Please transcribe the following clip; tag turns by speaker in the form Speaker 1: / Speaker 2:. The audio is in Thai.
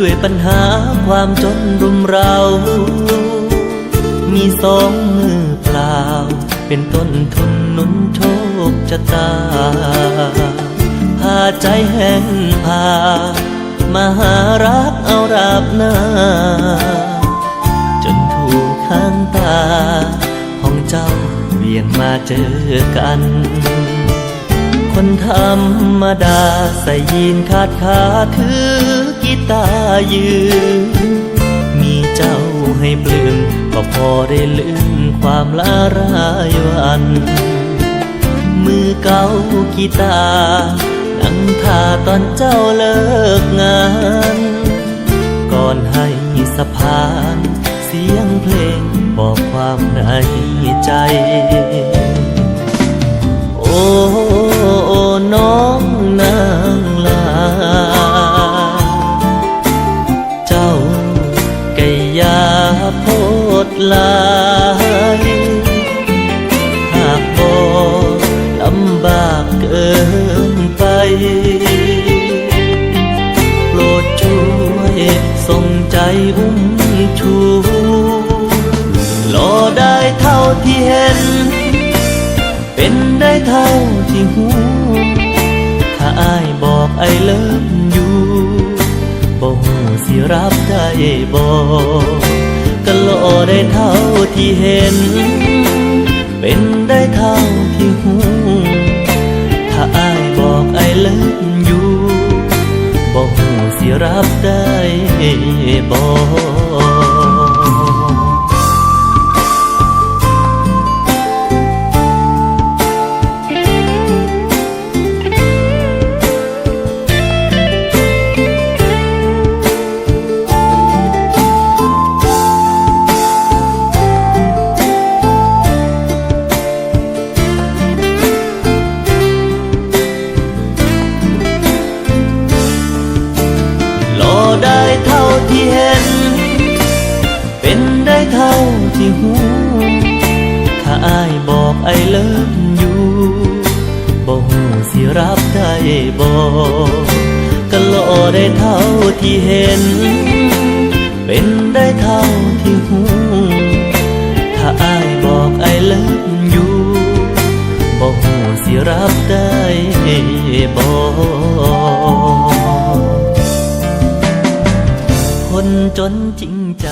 Speaker 1: ด้วยปัญหาความจนรุมเรา มีสองมือเปล่า เป็นต้นทุนนุนโชคชะตา พาใจแห้งพา มาหารักเอาราบหน้า จนถูกข้างตา ของเจ้าเวียงมาเจอกัน ธรรมดาใส่ยีนขาดขาถือกีตาร์ยืน มีเจ้าให้ปลื้มก็พอได้ลืมความลารายวัน มือเกากีตาร์นั่งท่าตอนเจ้าเลิกงาน ก่อนให้สะพาน เสียงเพลงบอกความในใจ โอ้ ลายหากบ่ลำบากเกินไป โปรดช่วยส่งใจอุ้มชูรอได้เท่าที่เห็น เป็นได้เท่าที่หูถ้าอายบอกไอเลิฟอยู่บ่หูสิรับได้บ่ก็ จะหล่อได้เท่าที่เห็น เป็นได้เท่าที่หูถ้าอายบอกไอเลิฟอยู่บ่หูสิรับได้บ่ร ที่เห็น เป็นได้เท่าที่หูถ้าอายบอกไอเลิฟอยู่บ่หูสิรับได้บ่ก็รอได้เท่าที่เห็น เป็นได้เท่าที่หูถ้าอายบอกไอเลิฟอยู่บ่หูสิรับได้ จนจริงใจ